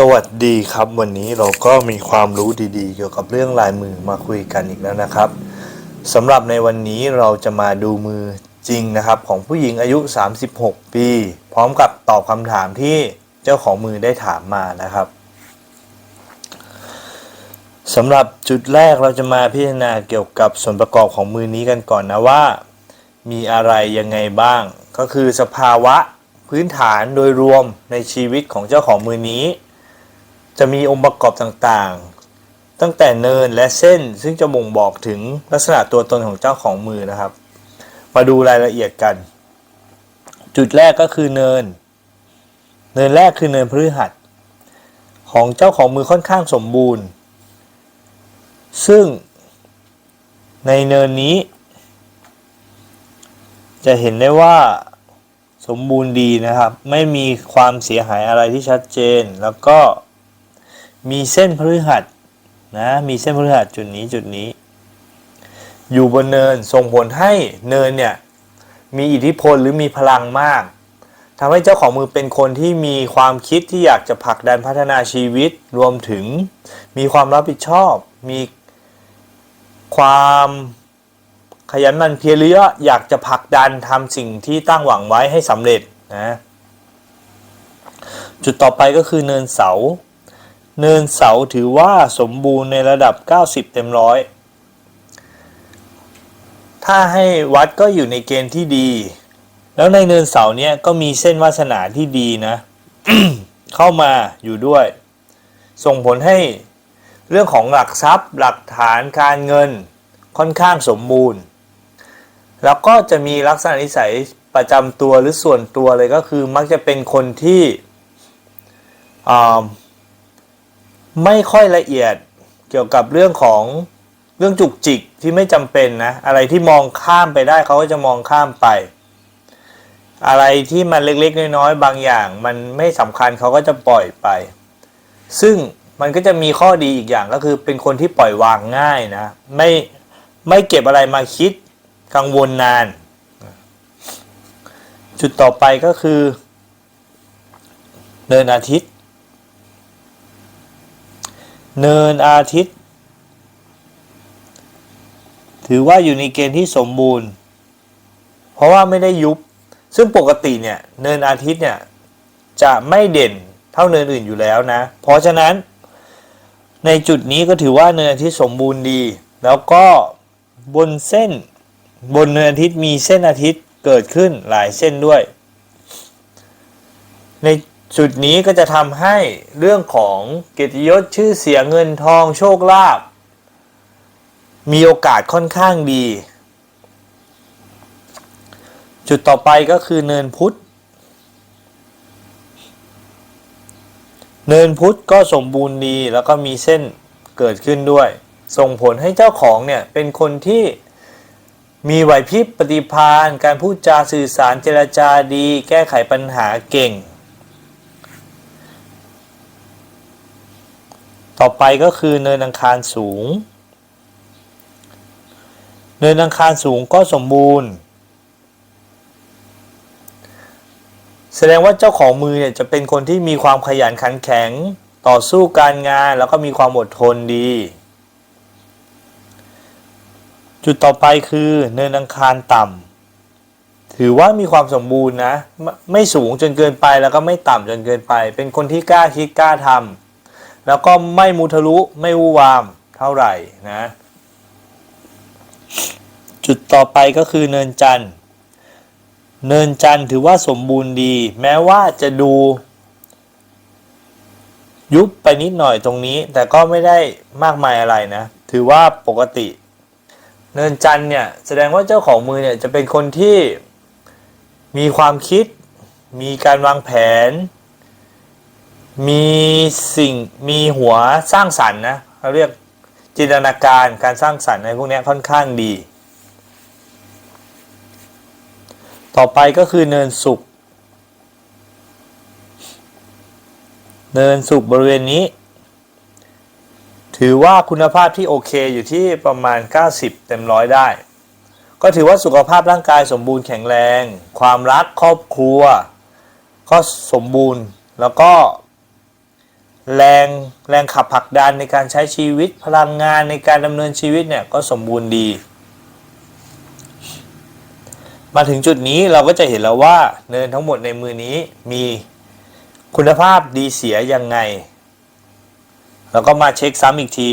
สวัสดีครับ วันนี้เราก็มีความรู้ดีๆ เกี่ยวกับเรื่องลายมือมาคุยกันอีกแล้วนะครับสำหรับในวันนี้เราจะมาดูมือจริงนะครับ ของผู้หญิงอายุ 36 ปี พร้อมกับตอบคำถามที่เจ้าของมือได้ถามมานะครับสำหรับจุดแรกเราจะมาพิจารณาเกี่ยวกับส่วนประกอบของมือนี้กันก่อนนะว่า มีอะไรยังไงบ้าง ก็คือสภาวะพื้นฐานโดยรวมในชีวิตของเจ้าของมือนี้ จะมีองค์ประกอบต่างๆ ตั้งแต่เนินและเส้นซึ่งจะบ่งบอกถึงลักษณะตัวตนของเจ้าของมือนะครับ มาดูรายละเอียดกัน จุดแรกก็คือเนิน เนินแรกคือเนินพฤหัส ของเจ้าของมือค่อนข้างสมบูรณ์ ซึ่งในเนินนี้ จะเห็นได้ว่าสมบูรณ์ดีนะครับ ไม่มีความเสียหายอะไรที่ชัดเจนแล้วก็ มีเส้นพฤหัสนะมีเส้นพฤหัสจุดนี้จุดนี้ อยู่บนเนินส่งผลให้เนินเนี่ยมีอิทธิพลหรือมีพลังมากทำให้เจ้าของมือเป็นคนที่มีความคิดที่อยากจะผลักดันพัฒนาชีวิตรวมถึง มีความรับผิดชอบ มีความขยันมั่นเพียรหรือว่าอยากจะผลักดันทำสิ่งที่ตั้งหวังไว้ให้สำเร็จนะจุดต่อไปก็คือเนินเสา เนินเสาถือว่าสมบูรณ์ในระดับ 90 เต็มร้อยถ้าให้วัดก็อยู่ในเกณฑ์ที่ดี แล้วในเนินเสาเนี่ยก็มีเส้นวาสนาที่ดีนะ เข้ามาอยู่ด้วย ส่งผลให้เรื่องของหลักทรัพย์ หลักฐานการเงินค่อนข้างสมบูรณ์ แล้วก็จะมีลักษณะนิสัยประจำตัวหรือส่วนตัวเลยก็คือมักจะเป็นคนที่อ่า ไม่ค่อยละเอียดเกี่ยวกับเรื่องของเรื่องจุกจิกที่ไม่จำเป็นนะ อะไรที่มองข้ามไปได้เขาก็จะมองข้ามไป อะไรที่มันเล็กๆ น้อยๆ บางอย่าง มันไม่สำคัญเขาก็จะปล่อยไป ซึ่งมันก็จะมีข้อดีอีกอย่างก็คือเป็นคนที่ปล่อยวางง่ายนะ ไม่ไม่เก็บอะไรมาคิดกังวลนาน จุดต่อไปก็คือเนินอาทิตย์ เนินอาทิตย์ ถือว่าอยู่ในเกณฑ์ที่สมบูรณ์ เพราะว่าไม่ได้ยุบ ซึ่งปกติเนี่ยเนินอาทิตย์เนี่ยจะไม่เด่นเท่าเนินอื่นอยู่แล้วนะ เพราะฉะนั้นในจุดนี้ก็ถือว่าเนินอาทิตย์สมบูรณ์ดี แล้วก็บนเส้นบนเนินอาทิตย์มีเส้นอาทิตย์เกิดขึ้นหลายเส้นด้วย ใน จุดนี้ก็จะทำให้เรื่องของเกียรติยศชื่อเสียงเงินทองโชคลาภมีโอกาสค่อนข้างดี จุดต่อไปก็คือเนินพุธเนินพุธก็สมบูรณ์ดีแล้วก็มีเส้นเกิดขึ้นด้วย ส่งผลให้เจ้าของเนี่ยเป็นคนที่มีไหวพริบปฏิภาณการพูดจาสื่อสารเจรจาดี แก้ไขปัญหาเก่ง ต่อไปก็คือเนินอังคารสูง เนินอังคารสูงก็สมบูรณ์ แสดงว่าเจ้าของมือเนี่ยจะเป็นคนที่มีความขยันขันแข็ง ต่อสู้การงานแล้วก็มีความอดทนดี จุดต่อไปคือเนินอังคารต่ำถือว่ามีความสมบูรณ์นะ ไม่ไม่สูงจนเกินไปแล้วก็ไม่ต่ำจนเกินไป เป็นคนที่กล้าคิดกล้าทำ แล้วก็ไม่มุทะลุไม่วูวามเท่าไหร่นะ จุดต่อไปก็คือเนินจันทร์เนินจันทร์ถือว่าสมบูรณ์ดี แม้ว่าจะดู ยุบไปนิดหน่อยตรงนี้ แต่ก็ไม่ได้มากมายอะไรนะ ถือว่าปกติ เนินจันทร์เนี่ยแสดงว่าเจ้าของมือเนี่ยจะเป็นคนที่มีความคิด มีการวางแผน มีสิ่งมีหัวสร้างสรรค์นะเขาเรียกจินตนาการการสร้างสรรค์ในพวกนี้ค่อนข้างดี ต่อไปก็คือเนินสุกเนินสุกบริเวณนี้ ถือว่าคุณภาพที่โอเคอยู่ที่ประมาณ 90 เต็มร้อยได้ ก็ถือว่าสุขภาพร่างกายสมบูรณ์แข็งแรง ความรักครอบครัว ก็สมบูรณ์แล้วก็ แรงแรงขับผลักดันในการใช้ชีวิตพลังงานในการดำเนินชีวิตเนี่ยก็สมบูรณ์ดี มาถึงจุดนี้เราก็จะเห็นแล้วว่าเนินทั้งหมดในมือนี้มีคุณภาพดีเสียยังไงแล้วก็มาเช็คซ้ำอีกที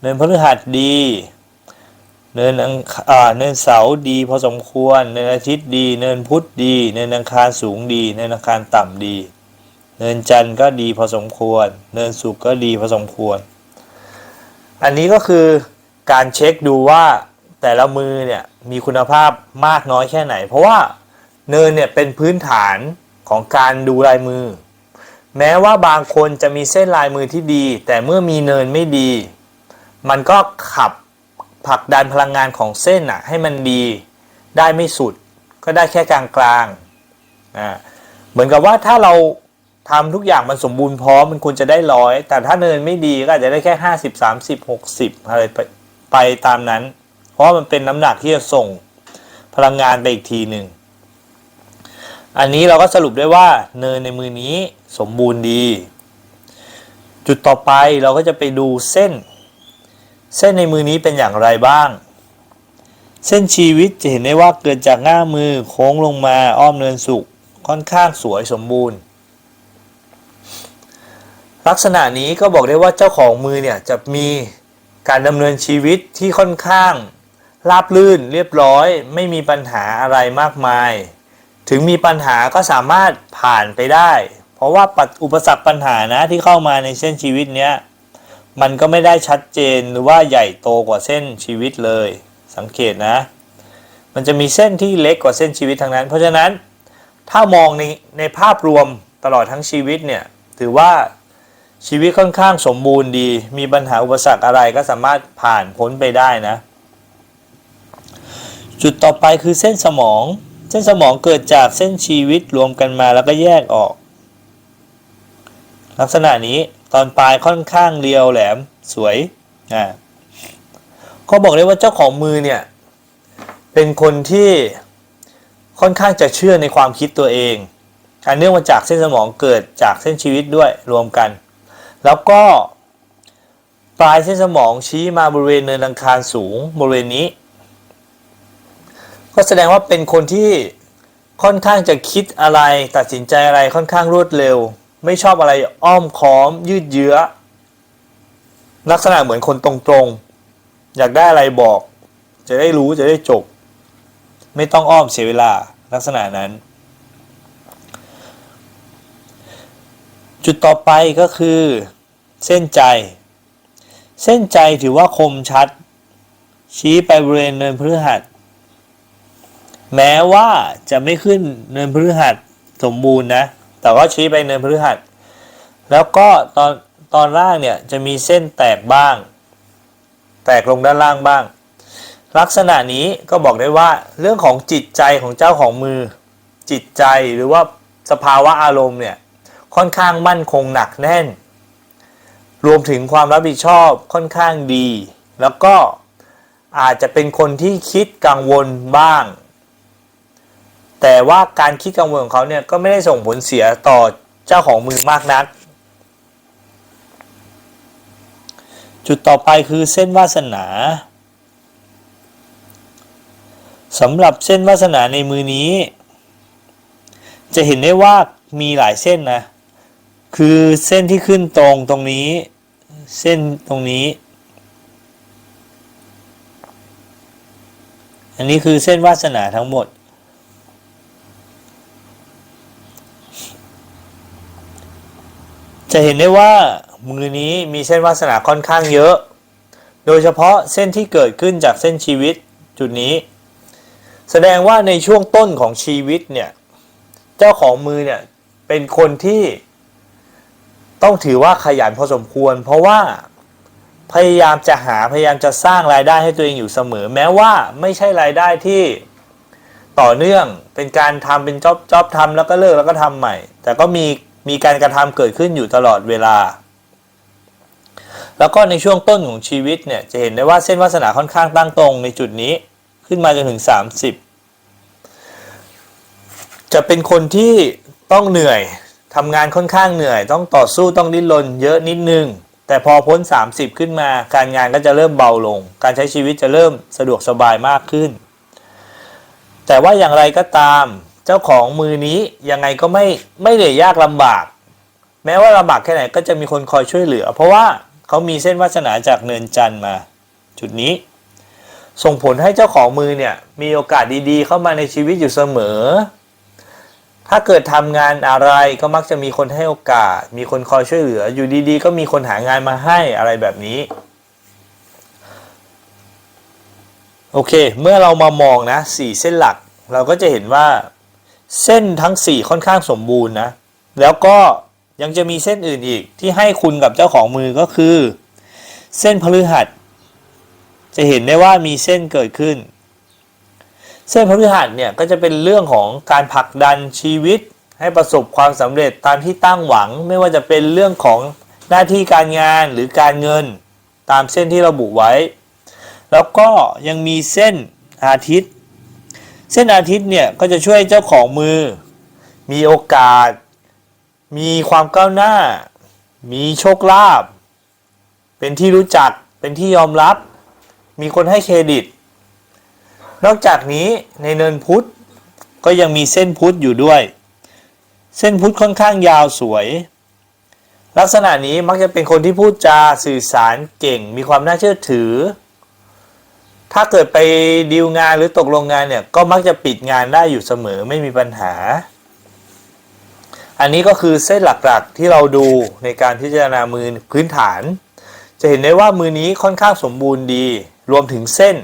เนินพฤหัสดี เนินอังคอ่าเนินเสาร์ดีพอสมควร เนินอาทิตย์ดี เนินพุธดี เนินอังคารสูงดี เนินอังคารต่ำดี เนินจันทร์ก็ดีพอสมควร เนินศุกก็ดีพอสมควร อันนี้ก็คือการเช็คดูว่าแต่ละมือเนี่ยมีคุณภาพมากน้อยแค่ไหน เพราะว่าเนินเนี่ยเป็นพื้นฐานของการดูลายมือ แม้ว่าบางคนจะมีเส้นลายมือที่ดี แต่เมื่อมีเนินไม่ดี มันก็ขับผลักดันพลังงานของเส้นอะให้มันดีได้ไม่สุด ก็ได้แค่กลางกลางๆอ่าเหมือนกับว่าถ้าเรา ทำทุกอย่างมันสมบูรณ์พร้อมมันควรจะได้ร้อยแต่ถ้าเนินไม่ดีก็อาจจะได้แค่ห้าสิบสามสิบหกสิบอะไรไปไปตามนั้น เพราะมันเป็นน้ำหนักที่จะส่งพลังงานไปอีกทีหนึ่งอันนี้เราก็สรุปได้ว่าเนินในมือนี้สมบูรณ์ดี จุดต่อไปเราก็จะไปดูเส้น เส้นในมือนี้เป็นอย่างไรบ้าง เส้นชีวิตจะเห็นได้ว่าเกิดจากง่ามมือโค้งลงมาอ้อมเนินสุกค่อนข้างสวยสมบูรณ์ ลักษณะนี้ก็บอกได้ว่าเจ้าของมือเนี่ยจะมีการดำเนินชีวิตที่ค่อนข้างราบลื่นเรียบร้อย ไม่มีปัญหาอะไรมากมาย ถึงมีปัญหาก็สามารถผ่านไปได้ เพราะว่าปัจอุปสรรคปัญหานะที่เข้ามาในเส้นชีวิตเนี้ยมันก็ไม่ได้ชัดเจนหรือว่าใหญ่โตกว่าเส้นชีวิตเลย สังเกตนะ มันจะมีเส้นที่เล็กกว่าเส้นชีวิตทางนั้น เพราะฉะนั้นถ้ามองในในภาพรวมตลอดทั้งชีวิตเนี่ยถือว่า ชีวิตค่อนข้างสมบูรณ์ดี มีปัญหาอุปสรรคอะไรก็สามารถผ่านพ้นไปได้นะ จุดต่อไปคือเส้นสมอง เส้นสมองเกิดจากเส้นชีวิตรวมกันมาแล้วก็แยกออก ลักษณะนี้ตอนปลายค่อนข้างเรียวแหลมสวยอ่าก็บอกได้ว่าเจ้าของมือเนี่ยเป็นคนที่ค่อนข้างจะเชื่อในความคิดตัวเองอันเนื่องมาจากเส้นสมองเกิดจากเส้นชีวิตด้วยรวมกัน แล้วก็ปลายเส้นสมองชี้มาบริเวณเนินอังคารสูงบริเวณนี้ ก็แสดงว่าเป็นคนที่ค่อนข้างจะคิดอะไรตัดสินใจอะไรค่อนข้างรวดเร็ว ไม่ชอบอะไรอ้อมค้อม ยืดเยื้อ ลักษณะเหมือนคนตรงๆ อยากได้อะไรบอก จะได้รู้จะได้จบ ไม่ต้องอ้อมเสียเวลาลักษณะนั้น จุดต่อไปก็คือ เส้นใจ เส้นใจถือว่าคมชัด ชี้ไปบริเวณเนินพฤหัส แม้ว่าจะไม่ขึ้นเนินพฤหัสสมบูรณ์นะ แต่ก็ชี้ไปเนินพฤหัส แล้วก็ตอนตอนล่างเนี่ยจะมีเส้นแตกบ้าง แตกลงด้านล่างบ้าง ลักษณะนี้ก็บอกได้ว่าเรื่องของจิตใจของเจ้าของมือ จิตใจหรือว่าสภาวะอารมณ์เนี่ย ค่อนข้างมั่นคงหนักแน่น รวมถึงความรับผิดชอบค่อนข้างดี แล้วก็อาจจะเป็นคนที่คิดกังวลบ้าง แต่ว่าการคิดกังวลของเขาเนี่ยก็ไม่ได้ส่งผลเสียต่อเจ้าของมือมากนัก จุดต่อไปคือเส้นวาสนาสำหรับเส้นวาสนาในมือนี้ จะเห็นได้ว่ามีหลายเส้นนะ คือเส้นที่ขึ้นตรงตรงนี้ เส้นตรงนี้ อันนี้คือเส้นวาสนาทั้งหมด จะเห็นได้ว่ามือนี้มีเส้นวาสนาค่อนข้างเยอะ โดยเฉพาะเส้นที่เกิดขึ้นจากเส้นชีวิตจุดนี้ แสดงว่าในช่วงต้นของชีวิตเนี่ย เจ้าของมือเนี่ย เป็นคนที่ ต้องถือว่าขยันพอสมควร เพราะว่าพยายามจะหาพยายามจะสร้างรายได้ให้ตัวเองอยู่เสมอ แม้ว่าไม่ใช่รายได้ที่ต่อเนื่องเป็นการทำเป็นจ็อบจ็อบทำแล้วก็เลิกแล้วก็ทำใหม่ แต่ก็มีมีการกระทำเกิดขึ้นอยู่ตลอดเวลา แล้วก็ในช่วงต้นของชีวิตเนี่ยจะเห็นได้ว่าเส้นวาสนาค่อนข้างตั้งตรงในจุดนี้ขึ้นมาจนถึง 30 จะเป็นคนที่ต้องเหนื่อย ทำงานค่อนข้างเหนื่อยต้องต่อสู้ต้องดิ้นรนเยอะนิดนึง แต่พอพ้น 30 ขึ้นมา การงานก็จะเริ่มเบาลง การใช้ชีวิตจะเริ่มสะดวกสบายมากขึ้น แต่ว่าอย่างไรก็ตาม เจ้าของมือนี้ยังไงก็ไม่ไม่เหนื่อยยากลำบาก แม้ว่าลำบากแค่ไหนก็จะมีคนคอยช่วยเหลือ เพราะว่าเขามีเส้นวาสนาจากเนินจันทร์มา จุดนี้ ส่งผลให้เจ้าของมือเนี่ยมีโอกาสดีๆ เข้ามาในชีวิตอยู่เสมอ ถ้าเกิดทำงานอะไรก็มักจะมีคนให้โอกาส มีคนคอยช่วยเหลือ อยู่ดีๆ ก็มีคนหางานมาให้อะไรแบบนี้โอเค เมื่อเรามามองนะสี่เส้นหลัก เราก็จะเห็นว่าเส้นทั้งสี่ค่อนข้างสมบูรณ์นะ แล้วก็ยังจะมีเส้นอื่นอีกที่ให้คุณกับเจ้าของมือก็คือ เส้นพฤหัส จะเห็นได้ว่ามีเส้นเกิดขึ้น เส้นพฤหัสเนี่ยก็จะเป็นเรื่องของการผลักดันชีวิต ให้ประสบความสำเร็จตามที่ตั้งหวัง ไม่ว่าจะเป็นเรื่องของหน้าที่การงานหรือการเงินตามเส้นที่ระบุไว้ แล้วก็ยังมีเส้นอาทิตย์ เส้นอาทิตย์เนี่ยก็จะช่วยเจ้าของมือ มีโอกาส มีความก้าวหน้า มีโชคลาภเป็นที่รู้จักเป็นที่ยอมรับ มีคนให้เครดิต นอกจากนี้ในเนินพุทธก็ยังมีเส้นพุทธอยู่ด้วย เส้นพุทธค่อนข้างยาวสวย ลักษณะนี้มักจะเป็นคนที่พูดจาสื่อสารเก่ง มีความน่าเชื่อถือ ถ้าเกิดไปดีลงานหรือตกลงงานเนี่ยก็มักจะปิดงานได้อยู่เสมอไม่มีปัญหา อันนี้ก็คือเส้นหลักๆที่เราดูในการพิจารณามือพื้นฐาน จะเห็นได้ว่ามือนี้ค่อนข้างสมบูรณ์ดี รวมถึงเส้น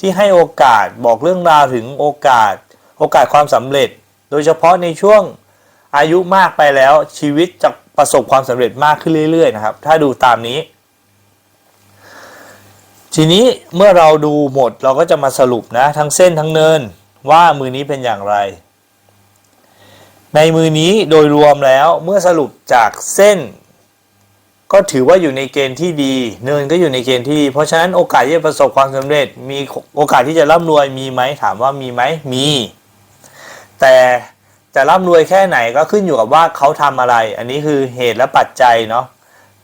ที่ให้โอกาสบอกเรื่องราวถึงโอกาส โอกาสความสำเร็จ โดยเฉพาะในช่วงอายุมากไปแล้วชีวิตจะประสบความสำเร็จมากขึ้นเรื่อยๆนะครับ ถ้าดูตามนี้ ทีนี้เมื่อเราดูหมดเราก็จะมาสรุปนะทั้งเส้นทั้งเนินว่ามือนี้เป็นอย่างไร ในมือนี้โดยรวมแล้วเมื่อสรุปจากเส้น ก็ถือว่าอยู่ในเกณฑ์ที่ดี เนินก็อยู่ในเกณฑ์ที่ดี เพราะฉะนั้นโอกาสที่จะประสบความสำเร็จ มีโอกาสที่จะร่ำรวยมีไหมถามว่ามีไหมมี แต่จะร่ำรวยแค่ไหนก็ขึ้นอยู่กับว่าเขาทำอะไร อันนี้คือเหตุและปัจจัยเนาะ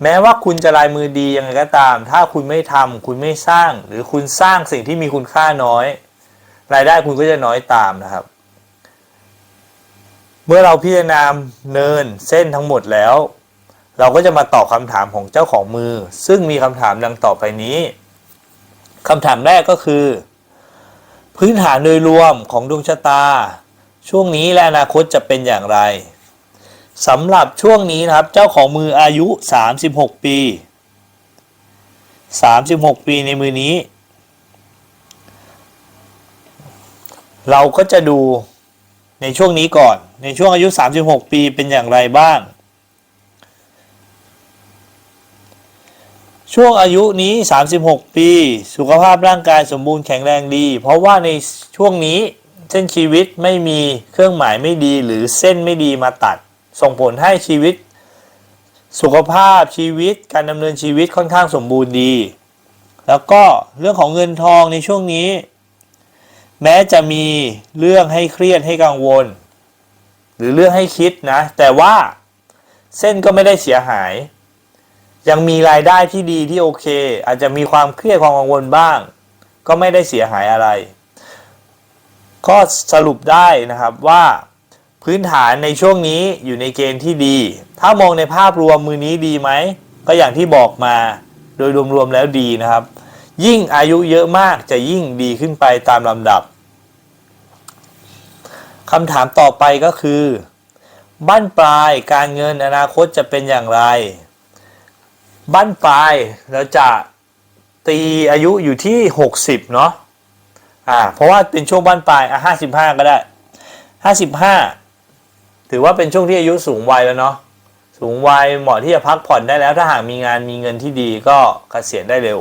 แม้ว่าคุณจะลายมือดียังไงก็ตาม ถ้าคุณไม่ทำคุณไม่สร้าง หรือคุณสร้างสิ่งที่มีคุณค่าน้อย รายได้คุณก็จะน้อยตามนะครับ เมื่อเราพิจารณาเนินเส้นทั้งหมดแล้ว เราก็จะมาตอบคำถามของเจ้าของมือ ซึ่งมีคำถามดังต่อไปนี้คำถามแรกก็คือ พื้นฐานโดยรวมของดวงชะตา ช่วงนี้และอนาคตจะเป็นอย่างไรสำหรับช่วงนี้นะครับเจ้าของมืออายุ 36 ปี 36 ปีในมือนี้ เราก็จะดูในช่วงนี้ก่อนในช่วงอายุ 36 ปีเป็นอย่างไรบ้าง ช่วงอายุนี้ 36 ปี สุขภาพร่างกายสมบูรณ์แข็งแรงดี เพราะว่าในช่วงนี้เส้นชีวิตไม่มีเครื่องหมายไม่ดี หรือเส้นไม่ดีมาตัด ส่งผลให้ชีวิต สุขภาพชีวิตการดำเนินชีวิตค่อนข้างสมบูรณ์ดี แล้วก็เรื่องของเงินทองในช่วงนี้ แม้จะมีเรื่องให้เครียดให้กังวล หรือเรื่องให้คิดนะ แต่ว่าเส้นก็ไม่ได้เสียหาย ยังมีรายได้ที่ดีที่โอเค อาจจะมีความเครียดความกังวลบ้าง ก็ไม่ได้เสียหายอะไร ก็สรุปได้นะครับว่าพื้นฐานในช่วงนี้อยู่ในเกณฑ์ที่ดี ถ้ามองในภาพรวมมือนี้ดีไหม ก็อย่างที่บอกมาโดยรวมๆแล้วดีนะครับ ยิ่งอายุเยอะมากจะยิ่งดีขึ้นไปตามลำดับคำถามต่อไปก็คือบ้านปลายการเงินอนาคตจะเป็นอย่างไร บ้านปลายเราจะตีอายุอยู่ที่ 60 เนาะอ่าเพราะว่าเป็นช่วงบ้านปลายอะ55ก็ได้55ถือว่าเป็นช่วงที่อายุสูงวัยแล้วเนาะสูงวัยเหมาะที่จะพักผ่อนได้แล้ว ถ้าหากมีงานมีเงินที่ดีก็เกษียณได้เร็ว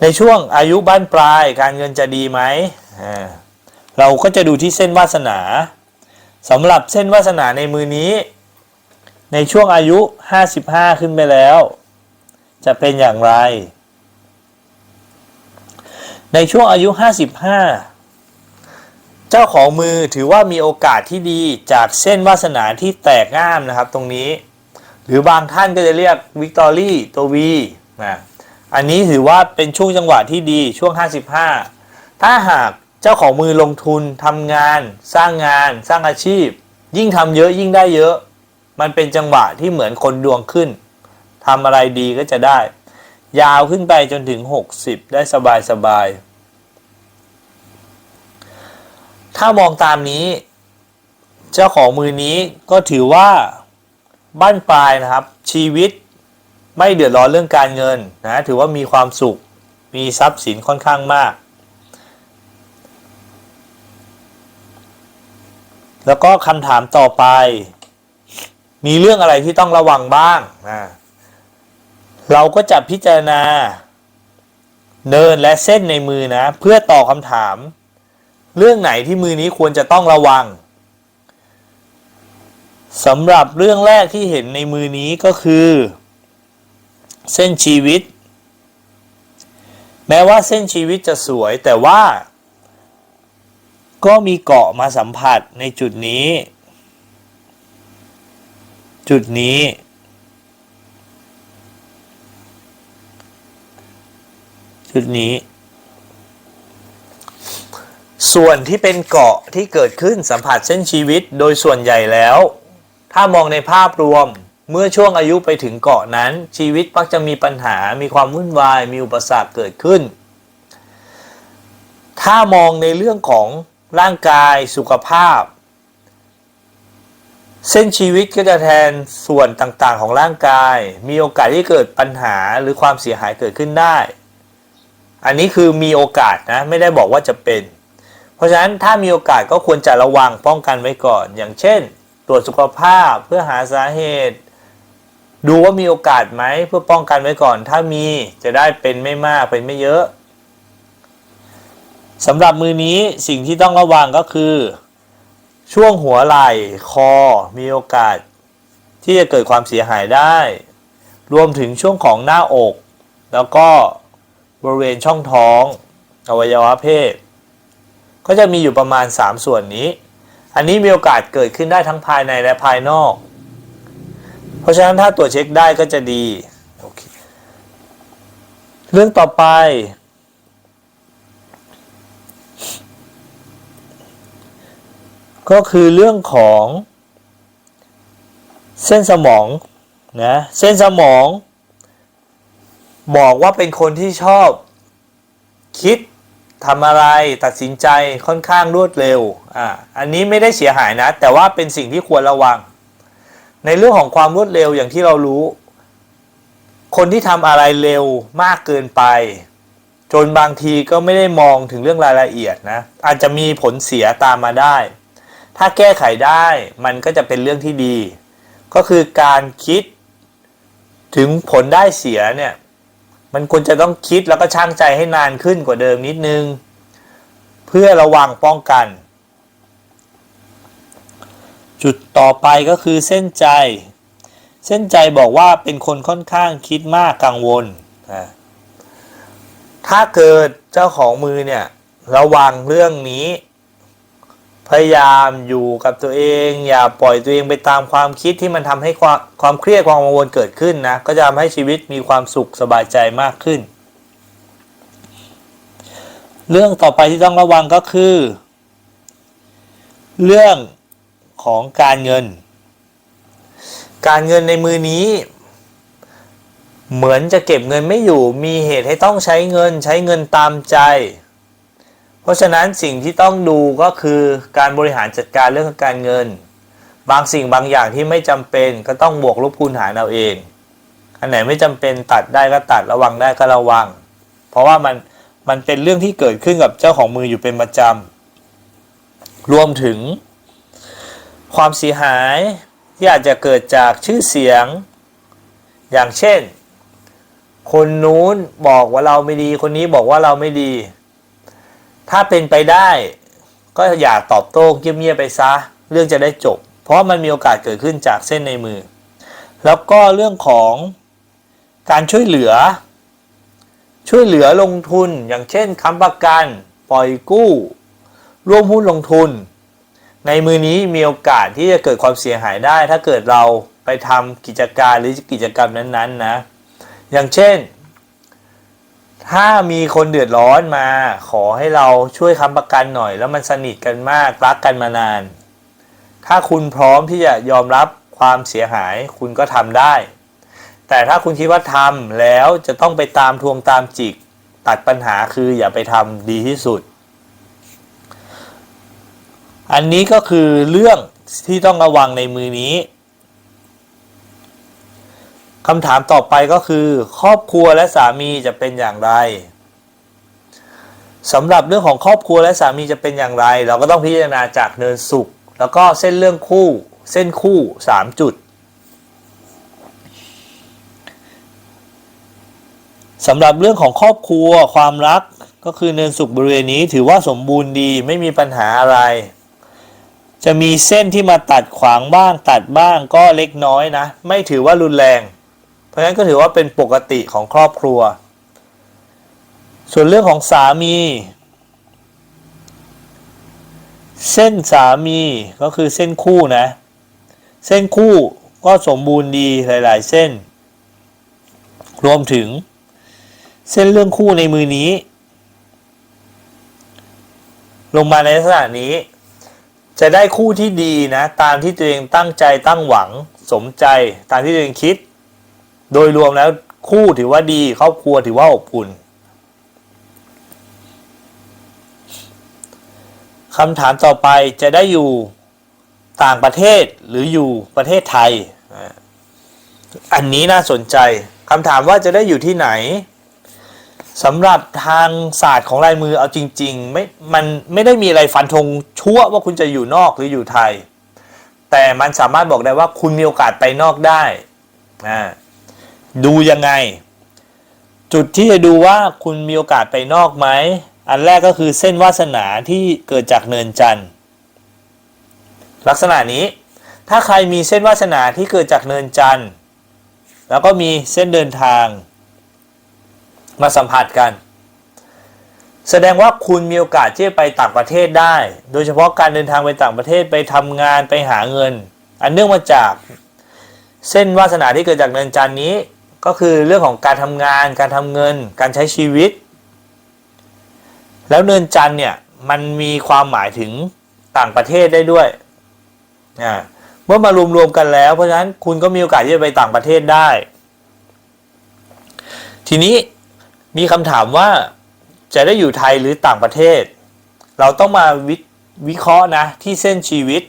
ในช่วงอายุบ้านปลายการเงินจะดีไหมอ่าเราก็จะดูที่เส้นวาสนาสำหรับเส้นวาสนาในมือนี้ ในช่วงอายุ 55 ขึ้นไปแล้ว จะเป็นอย่างไร ในช่วงอายุ 55 เจ้าของมือถือว่ามีโอกาสที่ดีจากเส้นวาสนาที่แตกง่ามนะครับตรงนี้ หรือบางท่านก็จะเรียกวิกตอรี่ตัววีนะอันนี้ถือว่าเป็นช่วงจังหวะที่ดีช่วง 55 ถ้าหากเจ้าของมือลงทุนทำงาน สร้างงาน สร้างอาชีพ ยิ่งทำเยอะยิ่งได้เยอะ มันเป็นจังหวะที่เหมือนคนดวงขึ้นทำอะไรดีก็จะได้ ยาวขึ้นไปจนถึง 60 ได้สบายสบายๆถ้ามองตามนี้ เจ้าของมือนี้ก็ถือว่าบ้านปลายนะครับ ชีวิตไม่เดือดร้อนเรื่องการเงินนะถือว่ามีความสุข มีทรัพย์สินค่อนข้างมาก แล้วก็คำถามต่อไป มีเรื่องอะไรที่ต้องระวังบ้างนะเราก็จะพิจารณา เนินและเส้นในมือนะ เพื่อตอบคำถาม เรื่องไหนที่มือนี้ควรจะต้องระวังสำหรับเรื่องแรกที่เห็นในมือนี้ก็คือ เส้นชีวิต แม้ว่าเส้นชีวิตจะสวยแต่ว่า ก็มีเกาะมาสัมผัสในจุดนี้ จุดนี้ จุดนี้ ส่วนที่เป็นเกาะที่เกิดขึ้นสัมผัสเส้นชีวิตโดยส่วนใหญ่แล้ว ถ้ามองในภาพรวมเมื่อช่วงอายุไปถึงเกาะนั้น ชีวิตมักจะมีปัญหา มีความวุ่นวาย มีอุปสรรคเกิดขึ้น ถ้ามองในเรื่องของร่างกายสุขภาพ เส้นชีวิตก็จะแทนส่วนต่างๆของร่างกาย มีโอกาสที่เกิดปัญหาหรือความเสียหายเกิดขึ้นได้ อันนี้คือมีโอกาสนะ ไม่ได้บอกว่าจะเป็น เพราะฉะนั้นถ้ามีโอกาสก็ควรจะระวังป้องกันไว้ก่อน อย่างเช่น ตรวจสุขภาพเพื่อหาสาเหตุ ดูว่ามีโอกาสไหมเพื่อป้องกันไว้ก่อน ถ้ามีจะได้เป็นไม่มากเป็นไม่เยอะสำหรับมือนี้สิ่งที่ต้องระวังก็คือ ช่วงหัวไหล่คอมีโอกาส ที่จะเกิดความเสียหายได้ รวมถึงช่วงของหน้าอก แล้วก็บริเวณช่องท้อง อวัยวะเพศ ก็จะมีอยู่ประมาณ 3 ส่วนนี้ อันนี้มีโอกาสเกิดขึ้นได้ทั้งภายในและภายนอก เพราะฉะนั้นถ้าตรวจเช็คได้ก็จะดีโอเคเรื่องต่อไป ก็คือเรื่องของเส้นสมองนะเส้นสมองบอกว่าเป็นคนที่ชอบคิดทำอะไรตัดสินใจค่อนข้างรวดเร็วอ่าอันนี้ไม่ได้เสียหายนะ แต่ว่าเป็นสิ่งที่ควรระวัง ในเรื่องของความรวดเร็วอย่างที่เรารู้ คนที่ทำอะไรเร็วมากเกินไป จนบางทีก็ไม่ได้มองถึงเรื่องรายละเอียดนะอาจจะมีผลเสียตามมาได้ ถ้าแก้ไขได้มันก็จะเป็นเรื่องที่ดี ก็คือการคิดถึงผลได้เสียเนี่ย มันควรจะต้องคิดแล้วก็ช่างใจให้นานขึ้นกว่าเดิมนิดนึง เพื่อระวังป้องกัน จุดต่อไปก็คือเส้นใจ เส้นใจบอกว่าเป็นคนค่อนข้างคิดมากกังวลนะถ้าเกิดเจ้าของมือเนี่ย ระวังเรื่องนี้ พยายามอยู่กับตัวเอง อย่าปล่อยตัวเองไปตามความคิดที่มันทำให้ความความเครียดความกังวลเกิดขึ้นนะ ก็จะทำให้ชีวิตมีความสุขสบายใจมากขึ้น เรื่องต่อไปที่ต้องระวังก็คือ เรื่องของการเงิน การเงินในมือนี้ เหมือนจะเก็บเงินไม่อยู่ มีเหตุให้ต้องใช้เงิน ใช้เงินตามใจ เพราะฉะนั้นสิ่งที่ต้องดูก็คือการบริหารจัดการเรื่องการเงิน บางสิ่งบางอย่างที่ไม่จำเป็นก็ต้องบวกลบคูณหารเอาเอง อันไหนไม่จำเป็นตัดได้ก็ตัดระวังได้ก็ระวัง เพราะว่ามันมันเป็นเรื่องที่เกิดขึ้นกับเจ้าของมืออยู่เป็นประจำรวมถึง ความเสียหายที่อาจจะเกิดจากชื่อเสียง อย่างเช่น คนนู้นบอกว่าเราไม่ดี คนนี้บอกว่าเราไม่ดี ถ้าเป็นไปได้ ก็อย่าตอบโต้เงียบๆไปซะ เรื่องจะได้จบ เพราะมันมีโอกาสเกิดขึ้นจากเส้นในมือ แล้วก็เรื่องของการช่วยเหลือ ช่วยเหลือลงทุนอย่างเช่นค้ำประกัน ปล่อยกู้ ร่วมหุ้นลงทุน ในมือนี้มีโอกาสที่จะเกิดความเสียหายได้ ถ้าเกิดเราไปทำกิจการหรือกิจกรรมนั้นๆนะ อย่างเช่น ถ้ามีคนเดือดร้อนมา ขอให้เราช่วยค้ำประกันหน่อย แล้วมันสนิทกันมากรักกันมานาน ถ้าคุณพร้อมที่จะยอมรับความเสียหายคุณก็ทำได้ แต่ถ้าคุณคิดว่าทำแล้วจะต้องไปตามทวงตามจิก ตัดปัญหาคืออย่าไปทำดีที่สุด อันนี้ก็คือเรื่องที่ต้องระวังในมือนี้ คำถามต่อไปก็คือ ครอบครัวและสามีจะเป็นอย่างไรสำหรับเรื่องของครอบครัวและสามีจะเป็นอย่างไร เราก็ต้องพิจารณาจากเนินสุข แล้วก็เส้นเรื่องคู่ เส้นคู่ 3 จุดสำหรับเรื่องของครอบครัวความรักก็คือเนินสุขบริเวณนี้ถือว่าสมบูรณ์ดีไม่มีปัญหาอะไร จะมีเส้นที่มาตัดขวางบ้างตัดบ้างก็เล็กน้อยนะ ไม่ถือว่ารุนแรง เพราะฉะนั้นก็ถือว่าเป็นปกติของครอบครัว ส่วนเรื่องของสามี เส้นสามีก็คือเส้นคู่นะ เส้นคู่ก็สมบูรณ์ดีหลาย ๆ เส้น รวมถึง เส้นเรื่องคู่ในมือนี้ ลงมาในลักษณะนี้ จะได้คู่ที่ดีนะ ตามที่ตัวเองตั้งใจตั้งหวัง สมใจตามที่ตัวเองคิด โดยรวมแล้วคู่ถือว่าดี ครอบครัวถือว่าอบอุ่นคำถามต่อไปจะได้อยู่ต่างประเทศหรืออยู่ประเทศไทย อันนี้น่าสนใจคำถามว่าจะได้อยู่ที่ไหนสำหรับทางศาสตร์ของลายมือเอาจริง ๆ ไม่ มันไม่ได้มีอะไรฟันธงชั่วว่าคุณจะอยู่นอกหรืออยู่ไทย แต่มันสามารถบอกได้ว่าคุณมีโอกาสไปนอกได้อ่า ดูยังไง จุดที่จะดูว่าคุณมีโอกาสไปนอกไหม อันแรกก็คือเส้นวาสนาที่เกิดจากเนินจันทร์ลักษณะนี้ถ้าใครมีเส้นวาสนาที่เกิดจากเนินจันทร์แล้วก็มีเส้นเดินทางมาสัมผัสกัน แสดงว่าคุณมีโอกาสที่จะไปต่างประเทศได้ โดยเฉพาะการเดินทางไปต่างประเทศไปทำงานไปหาเงิน อันเนื่องมาจาก เส้นวาสนาที่เกิดจากเนินจันทร์นี้ ก็คือเรื่องของการทำงาน การทำเงิน การใช้ชีวิต แล้วเนินจันเนี่ยมันมีความหมายถึงต่างประเทศได้ด้วยอ่าเมื่อมารวมๆกันแล้ว เพราะฉะนั้นคุณก็มีโอกาสที่จะไปต่างประเทศได้ ทีนี้มีคำถามว่าจะได้อยู่ไทยหรือต่างประเทศ เราต้องมาวิวิเคราะห์นะที่เส้นชีวิต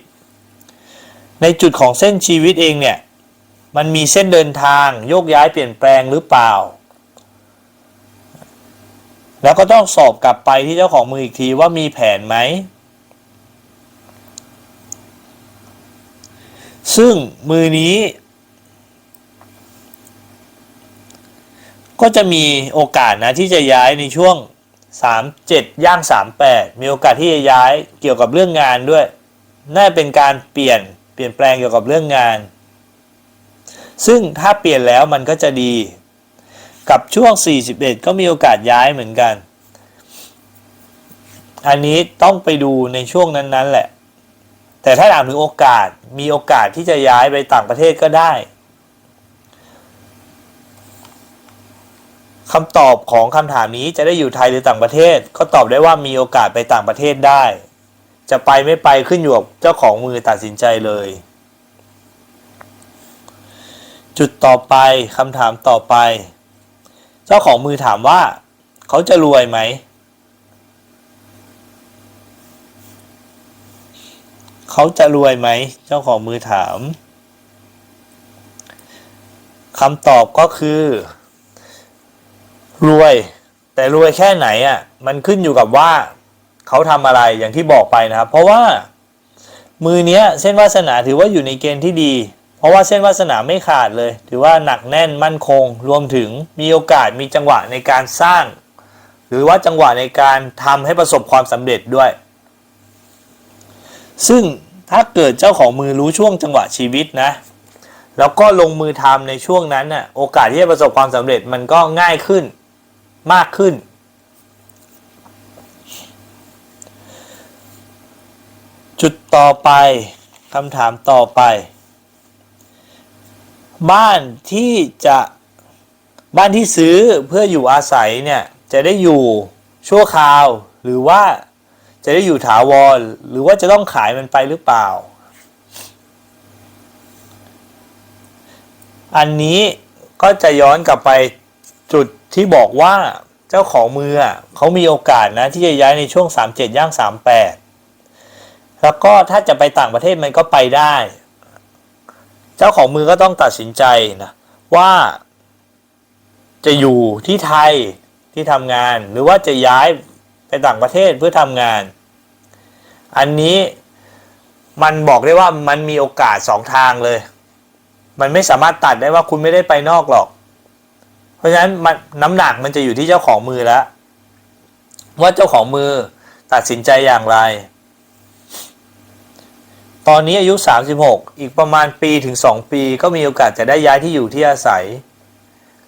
ในจุดของเส้นชีวิตเองเนี่ย มันมีเส้นเดินทางโยกย้ายเปลี่ยนแปลงหรือเปล่า แล้วก็ต้องสอบกลับไปที่เจ้าของมืออีกทีว่ามีแผนไหม ซึ่งมือนี้ ก็จะมีโอกาสนะที่จะย้ายในช่วง 37 ย่าง 38 มีโอกาสที่จะย้ายเกี่ยวกับเรื่องงานด้วย น่าเป็นการเปลี่ยนเปลี่ยนแปลงเกี่ยวกับเรื่องงาน ซึ่งถ้าเปลี่ยนแล้วมันก็จะดี กับช่วง 41 ก็มีโอกาสย้ายเหมือนกัน อันนี้ต้องไปดูในช่วงนั้นๆแหละ แต่ถ้าถามถึงโอกาสมีโอกาสที่จะย้ายไปต่างประเทศก็ได้คำตอบของคำถามนี้จะได้อยู่ไทยหรือต่างประเทศ ก็ตอบได้ว่ามีโอกาสไปต่างประเทศได้ จะไปไม่ไปขึ้นอยู่กับเจ้าของมือตัดสินใจเลย จุดต่อไปคำถามต่อไป เจ้าของมือถามว่า เขาจะรวยไหม เขาจะรวยไหม เจ้าของมือถามคำตอบก็คือ รวย แต่รวยแค่ไหนอะ มันขึ้นอยู่กับว่า เขาทำอะไรอย่างที่บอกไปนะครับ เพราะว่า มือเนี้ย เส้นวาสนาถือว่าอยู่ในเกณฑ์ที่ดี ราะว่าเส้นวาสนาไม่ขาดเลย ถือว่าหนักแน่นมั่นคง รวมถึงมีโอกาสมีจังหวะในการสร้าง หรือว่าจังหวะในการทำให้ประสบความสำเร็จด้วย ซึ่งถ้าเกิดเจ้าของมือรู้ช่วงจังหวะชีวิตนะ แล้วก็ลงมือทำในช่วงนั้นน่ะโอกาสที่จะประสบความสำเร็จมันก็ง่ายขึ้นมากขึ้น จุดต่อไปคำถามต่อไป บ้านที่จะบ้านที่ซื้อเพื่ออยู่อาศัยเนี่ยจะได้อยู่ชั่วคราว หรือว่าจะได้อยู่ถาวร หรือว่าจะต้องขายมันไปหรือเปล่า อันนี้ก็จะย้อนกลับไปจุดที่บอกว่าเจ้าของมือเขามีโอกาสนะที่จะย้ายในช่วง 37 ย่าง 38 แล้วก็ถ้าจะไปต่างประเทศมันก็ไปได้ เจ้าของมือก็ต้องตัดสินใจนะว่า จะอยู่ที่ไทยที่ทำงาน หรือว่าจะย้ายไปต่างประเทศเพื่อทำงาน อันนี้มันบอกได้ว่ามันมีโอกาสสองทางเลย มันไม่สามารถตัดได้ว่าคุณไม่ได้ไปนอกหรอก เพราะฉะนั้นมันน้ำหนักมันจะอยู่ที่เจ้าของมือแล้ว ว่าเจ้าของมือตัดสินใจอย่างไร ตอนนี้อายุ 36 อีกประมาณปีถึง 2 ปีก็มีโอกาสจะได้ย้ายที่อยู่ที่อาศัย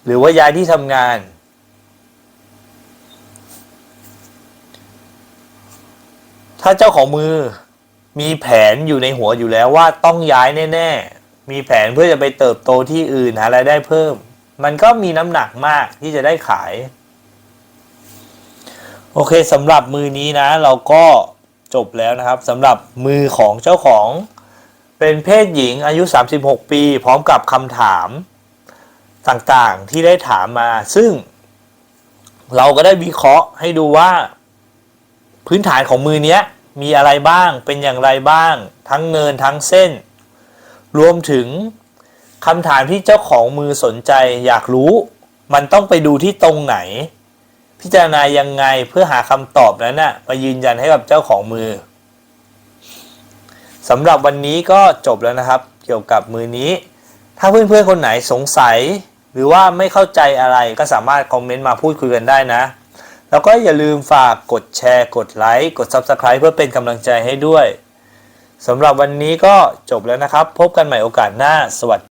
หรือว่าย้ายที่ทำงาน ถ้าเจ้าของมือมีแผนอยู่ในหัวอยู่แล้วว่าต้องย้ายแน่ ๆ มีแผนเพื่อจะไปเติบโตที่อื่นหารายได้เพิ่ม มันก็มีน้ำหนักมากที่จะได้ขาย โอเคสำหรับมือนี้นะเราก็ จบแล้วนะครับสำหรับมือของเจ้าของ เป็นเพศหญิงอายุ 36 ปี พร้อมกับคำถามต่างๆที่ได้ถามมา ซึ่ง เราก็ได้วิเคราะห์ให้ดูว่า พื้นฐานของมือเนี้ยมีอะไรบ้างเป็นอย่างไรบ้าง ทั้งเนินทั้งเส้น รวมถึงคำถามที่เจ้าของมือสนใจอยากรู้ มันต้องไปดูที่ตรงไหน พิจารณายังไงเพื่อหาคำตอบนั้นนะ่ะมายืนยันให้กับเจ้าของมือสำหรับวันนี้ก็จบแล้วนะครับ เกี่ยวกับมือนี้ ถ้าเพื่อนๆคนไหนสงสัย หรือว่าไม่เข้าใจอะไรก็สามารถคอมเมนต์มาพูดคุยกันได้นะ แล้วก็อย่าลืมฝากกดแชร์ กดไลค์กด Subscribe เพื่อเป็นกำลังใจให้ด้วยสำหรับวันนี้ก็จบแล้วนะครับ พบกันใหม่โอกาสหน้าสวัสดี